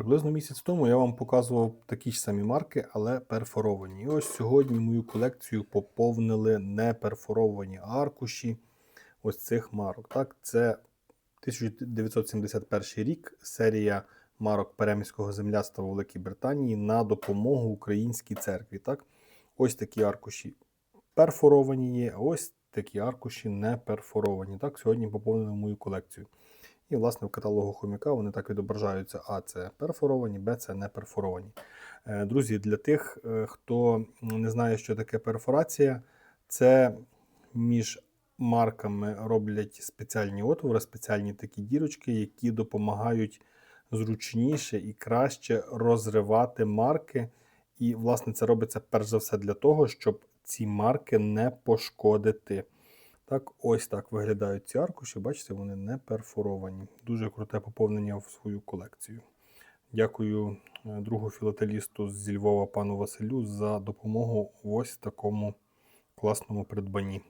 Приблизно місяць тому я вам показував такі ж самі марки, але перфоровані. І ось сьогодні мою колекцію поповнили не перфоровані аркуші ось цих марок. Так, це 1971 рік, серія марок Переміського земляцтва у Великій Британії на допомогу українській церкві. Так, ось такі аркуші перфоровані є, а ось такі аркуші не перфоровані. Так, сьогодні поповнили мою колекцію. І, власне, в каталогу хомяка вони так відображаються: А це перфоровані, Б це не перфоровані. Е, Друзі, для тих, е, хто не знає, що таке перфорація, це між марками роблять спеціальні отвори, спеціальні такі дірочки, які допомагають зручніше і краще розривати марки. І, власне, це робиться перш за все для того, щоб ці марки не пошкодити. Так, ось так виглядають ці аркуші. Бачите, вони не перфоровані. Дуже круте поповнення в свою колекцію. Дякую е, другу філателісту зі Львова пану Василю за допомогу в ось такому класному придбанні.